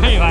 ไม่ไหว